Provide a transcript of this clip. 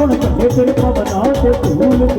ਹੁਣ ਚੰਗੇ ਤੇਰੇ ਪਵਨਾ ਤੇ ਧੂਲ